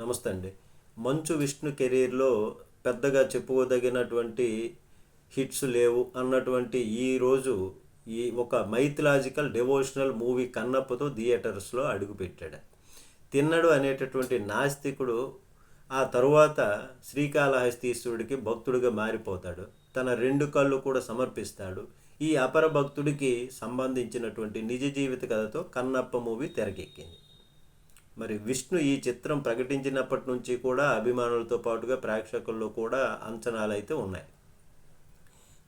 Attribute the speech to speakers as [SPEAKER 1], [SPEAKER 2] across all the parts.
[SPEAKER 1] నమస్తే అండి. మంచు విష్ణు కెరీర్లో పెద్దగా చెప్పుకోదగినటువంటి హిట్స్ లేవు అన్నటువంటి ఈ రోజు ఈ ఒక మైథలాజికల్ డివోషనల్ మూవీ కన్నప్పతో థియేటర్స్లో అడుగుపెట్టాడు. తిన్నడు అనేటటువంటి నాస్తికుడు ఆ తరువాత శ్రీకాళహస్తీశ్వరుడికి భక్తుడిగా మారిపోతాడు. తన రెండు కళ్ళు కూడా సమర్పిస్తాడు. ఈ అపర భక్తుడికి సంబంధించినటువంటి నిజ జీవిత కథతో కన్నప్ప మూవీ తెరకెక్కింది. మరి విష్ణు ఈ చిత్రం ప్రకటించినప్పటి నుంచి కూడా అభిమానులతో పాటుగా ప్రేక్షకుల్లో కూడా అంచనాలు అయితే ఉన్నాయి.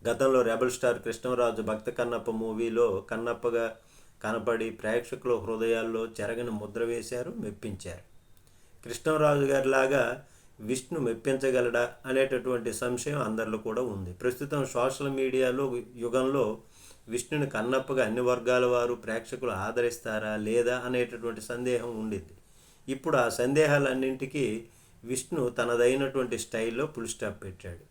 [SPEAKER 1] గతంలో రెబల్ స్టార్ కృష్ణరాజు భక్త కన్నప్ప మూవీలో కన్నప్పగా కనపడి ప్రేక్షకుల హృదయాల్లో చెరగని ముద్ర వేశారు మెప్పించారు. కృష్ణరాజు గారిలాగా విష్ణు మెప్పించగలడా అనేటటువంటి సంశయం అందరిలో కూడా ఉంది. ప్రస్తుతం సోషల్ మీడియాలో యుగంలో విష్ణుని కన్నప్పగా అన్ని వర్గాల వారు ప్రేక్షకులు ఆదరిస్తారా లేదా అనేటటువంటి సందేహం ఉండింది. ఇప్పుడు ఆ సందేహాలన్నింటికీ విష్ణు తనదైనటువంటి స్టైల్లో ఫుల్ స్టాప్ పెట్టాడు.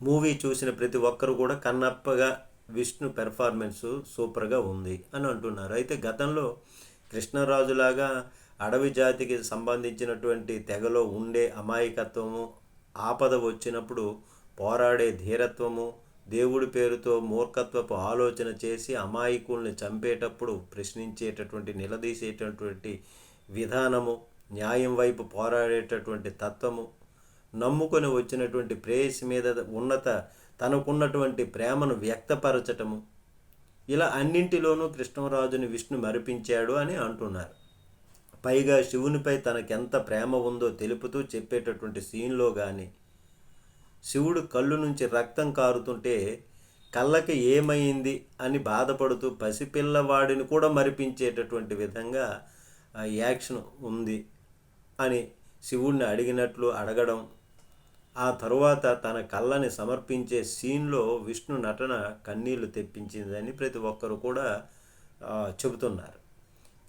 [SPEAKER 1] మూవీ చూసిన ప్రతి ఒక్కరు కూడా కన్నప్పగా విష్ణు పెర్ఫార్మెన్స్ సూపర్గా ఉంది అని అంటున్నారు. అయితే గతంలో కృష్ణరాజులాగా అడవి జాతికి సంబంధించినటువంటి తెగలో ఉండే అమాయకత్వము ఆపద వచ్చినప్పుడు పోరాడే ధీరత్వము దేవుడి పేరుతో మూర్ఖత్వపు ఆలోచన చేసి అమాయకుల్ని చంపేటప్పుడు ప్రశ్నించేటటువంటి నిలదీసేటటువంటి విధానము న్యాయం వైపు పోరాడేటటువంటి తత్వము నమ్ముకొని వచ్చినటువంటి ప్రేయసి మీద ఉన్నత తనకున్నటువంటి ప్రేమను వ్యక్తపరచటము ఇలా అన్నింటిలోనూ కృష్ణరాజుని విష్ణు మరిపించాడు అని అంటున్నారు. పైగా శివునిపై తనకెంత ప్రేమ ఉందో తెలుపుతూ చెప్పేటటువంటి సీన్లో కానీ శివుడు కళ్ళు నుంచి రక్తం కారుతుంటే కళ్ళకి ఏమైంది అని బాధపడుతూ పసిపిల్లవాడిని కూడా మరిపించేటటువంటి విధంగా యాక్షన్ ఉంది అని శివుణ్ణి అడిగినట్లు అడగడం ఆ తరువాత తన కళ్ళని సమర్పించే సీన్లో విష్ణు నటన కన్నీళ్ళు తెప్పించిందని ప్రతి ఒక్కరు కూడా చెబుతున్నారు.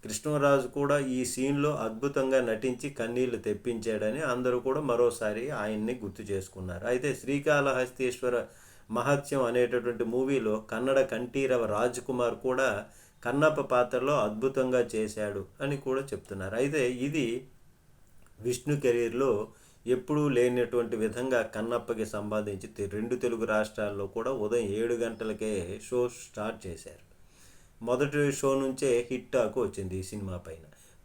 [SPEAKER 1] కృష్ణరాజు కూడా ఈ సీన్లో అద్భుతంగా నటించి కన్నీళ్ళు తెప్పించాడని అందరూ కూడా మరోసారి ఆయన్ని గుర్తు చేసుకున్నారు. అయితే శ్రీకాళహస్తీశ్వర మహత్యం అనేటటువంటి మూవీలో కన్నడ కంఠీరవ రాజ్ కుమార్ కూడా కన్నప్ప పాత్రలో అద్భుతంగా చేశాడు అని కూడా చెప్తున్నారు. అయితే ఇది విష్ణు కెరీర్లో ఎప్పుడూ లేనటువంటి విధంగా కన్నప్పకి సంబంధించి రెండు తెలుగు రాష్ట్రాల్లో కూడా ఉదయం ఏడు గంటలకే షో స్టార్ట్ చేశారు. మొదటి షో నుంచే హిట్ టాక్ వచ్చింది ఈ సినిమా పైన.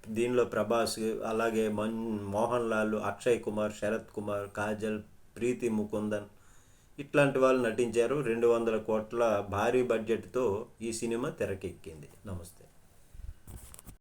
[SPEAKER 1] దీనిలో ప్రభాస్ అలాగే మన్ మోహన్ లాల్ అక్షయ్ కుమార్ శరత్ కుమార్ కాజల్ ప్రీతి ముకుందన్ ఇట్లాంటి వాళ్ళు నటించారు. రెండు వందల కోట్ల భారీ బడ్జెట్తో ఈ సినిమా తెరకెక్కింది. నమస్తే.